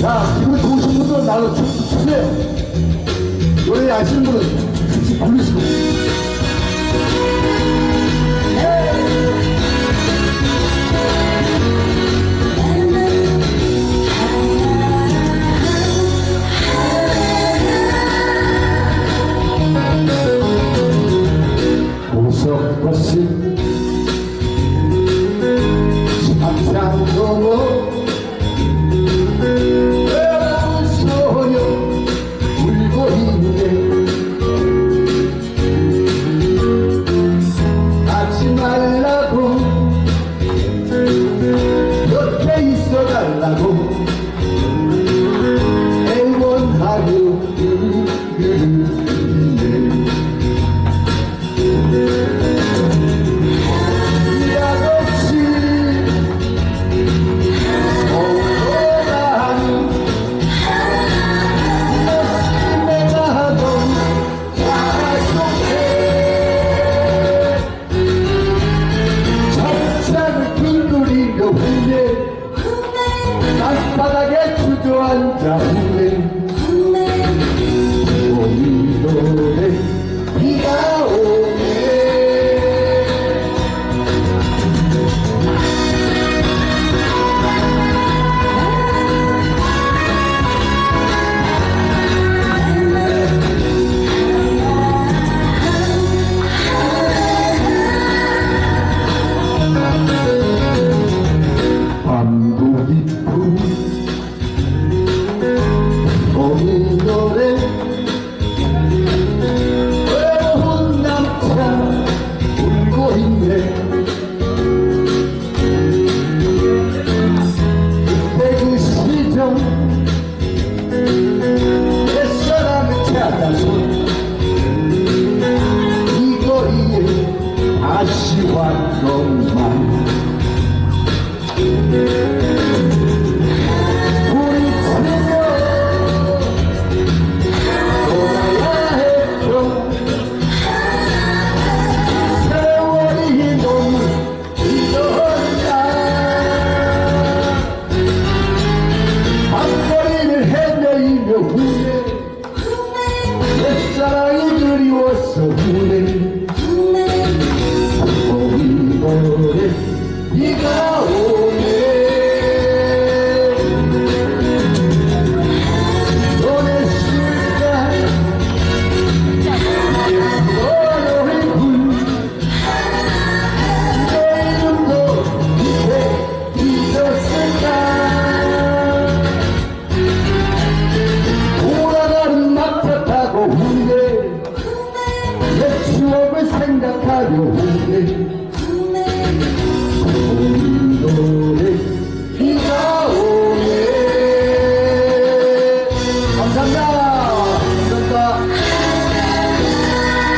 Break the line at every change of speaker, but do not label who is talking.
자, 기분 좋으신 분들은 나로 춤추세요. 노래 아시는 분은 같이 부르시고. 고성하신 one time. platform igreja.